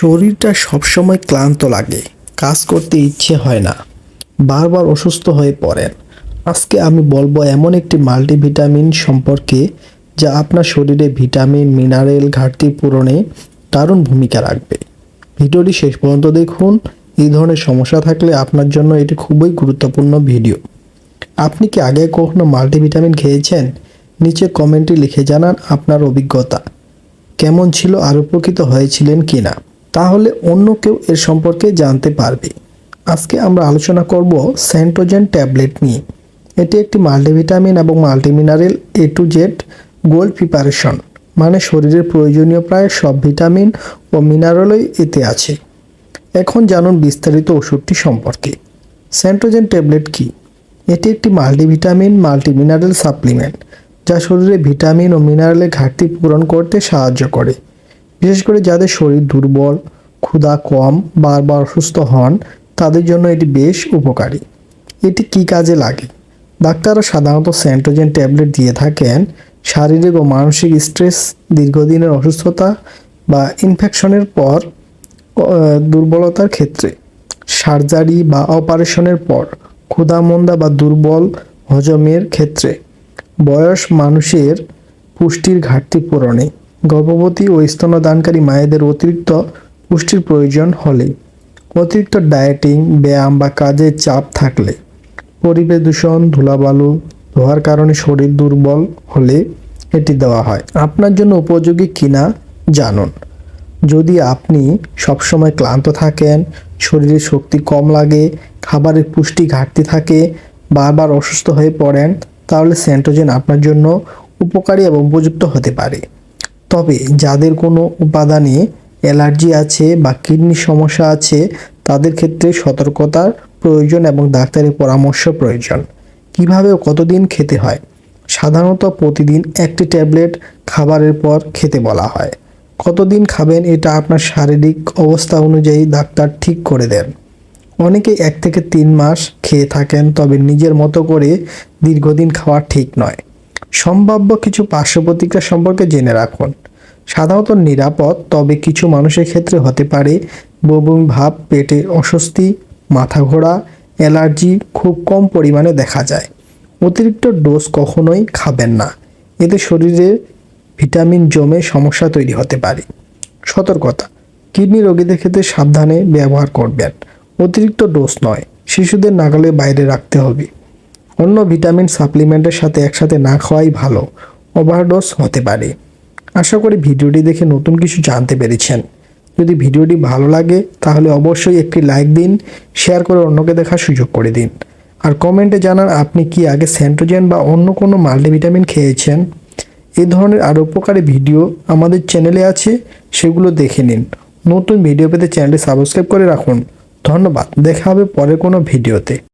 শরীরটা সবসময় ক্লান্ত লাগে, কাজ করতে ইচ্ছে হয় না। বারবার অসুস্থ হয়ে পড়েন। আজকে আমি বলব এমন একটি মাল্টিভিটামিন সম্পর্কে যা আপনার শরীরে ভিটামিন, মিনারেল ঘাটতি পূরণে দারুণ ভূমিকা রাখবে। ভিডিওটি শেষ পর্যন্ত দেখুন। এই ধরনের সমস্যা থাকলে আপনার জন্য এটি খুবই গুরুত্বপূর্ণ ভিডিও। আপনি কি আগে কখনো মাল্টিভিটামিন খেয়েছেন? নিচে কমেন্টে লিখে জানান আপনার অভিজ্ঞতা। কেমন ছিল আর উপকৃত হয়েছিলেন কিনা? তাহলে অন্য কেউ এর সম্পর্কে জানতে পারবে। আজকে আমরা আলোচনা করব সেন্টোজেন ট্যাবলেট নিয়ে। এটি একটি মাল্টিভিটামিন এবং multimineral A to Z gold preparation মানে শরীরের প্রয়োজনীয় প্রায় সব ভিটামিন ও মিনারেলই এতে আছে। এখন জানুন বিস্তারিত ওষুধটি সম্পর্কে। সেন্টোজেন ট্যাবলেট কি? এটি একটি মাল্টিভিটামিন, মাল্টিমিনারেল সাপ্লিমেন্ট, যা শরীরে ভিটামিন ও মিনারেলের ঘাটতি পূরণ করতে সাহায্য করে। বিশেষ করে যাদের শরীর দুর্বল, ক্ষুধা কম, বারবার অসুস্থ হন, তাদের জন্য এটি বেশ উপকারী। এটি কি কাজে লাগে? ডাক্তাররা সাধারণত সেন্টোজেন ট্যাবলেট দিয়ে থাকেন। শারীরিক ও মানসিক স্ট্রেস, দীর্ঘদিনের অসুস্থতা বা ইনফেকশনের পর দুর্বলতার ক্ষেত্রে। সার্জারি বা অপারেশনের পর ক্ষুধামন্দা বা দুর্বল হজমের ক্ষেত্রে। বয়স মানুষের পুষ্টির ঘাটতি পূরণে। গর্ভবতী ও স্তনদানকারী মায়েদের অতিরিক্ত পুষ্টির প্রয়োজন হলে অতিরিক্ত ডায়েটিং ব্যায়াম বা কাজের চাপ থাকলে পরিবেশ দূষণ, ধুলাবালু ধোয়ার কারণে শরীর দুর্বল হলে এটি দেওয়া হয়। আপনার জন্য উপযোগী কিনা জানুন। যদি আপনি সবসময় ক্লান্ত থাকেন শরীরে শক্তি কম লাগে, খাবারের পুষ্টি ঘাটতি থাকে, বারবার অসুস্থ হয়ে পড়েন, তাহলে সেন্টোজেন আপনার জন্য উপকারী এবং উপযুক্ত হতে পারে। তবে যাদের কোনো উপাদানে অ্যালার্জি আছে বা কিডনির সমস্যা আছে, তাদের ক্ষেত্রে সতর্কতার প্রয়োজন এবং ডাক্তারের পরামর্শ প্রয়োজন। কীভাবে ও কতদিন খেতে হয়? সাধারণত প্রতিদিন একটি ট্যাবলেট খাবারের পর খেতে বলা হয়। কতদিন খাবেন এটা আপনার শারীরিক অবস্থা অনুযায়ী ডাক্তার ঠিক করে দেন। অনেকে এক থেকে তিন মাস খেয়ে থাকেন, তবে নিজের মতো করে দীর্ঘদিন খাওয়া ঠিক নয়। সম্ভাব্য কিছু পার্শ্ব প্রতিক্রিয়া সম্পর্কে জেনে রাখুন। সাধারণত নিরাপদ, তবে কিছু মানুষের ক্ষেত্রে হতে পারে বমি ভাব, পেটে অস্বস্তি, মাথা ঘোরা, অ্যালার্জি খুব কম পরিমাণে দেখা যায়। অতিরিক্ত ডোজ কখনোই খাবেন না। এতে শরীরে ভিটামিন জমে সমস্যা তৈরি হতে পারে। সতর্কতা, কিডনি রোগীদের ক্ষেত্রে সাবধানে ব্যবহার করবেন। অতিরিক্ত ডোজ নয়, শিশুদের নাগালে বাইরে রাখতে হবে। অন্য ভিটামিন সাপ্লিমেন্টের সাথে একসাথে না খাওয়াই ভালো, ওভারডোজ হতে পারে। আশা করি ভিডিওটি দেখে নতুন কিছু জানতে পেরেছেন। যদি ভিডিওটি ভালো লাগে, তাহলে অবশ্যই একটি লাইক দিন, শেয়ার করে অন্যকে দেখার সুযোগ করে দিন। আর কমেন্টে জানান আপনি কি আগে সেন্টোজেন বা অন্য কোনো মাল্টিভিটামিন খেয়েছেন? এই ধরনের আরও উপকারী ভিডিও আমাদের চ্যানেলে আছে, সেগুলো দেখে নিন। নতুন ভিডিও পেতে চ্যানেলটি সাবস্ক্রাইব করে রাখুন। ধন্যবাদ, দেখা হবে পরের কোনো ভিডিওতে।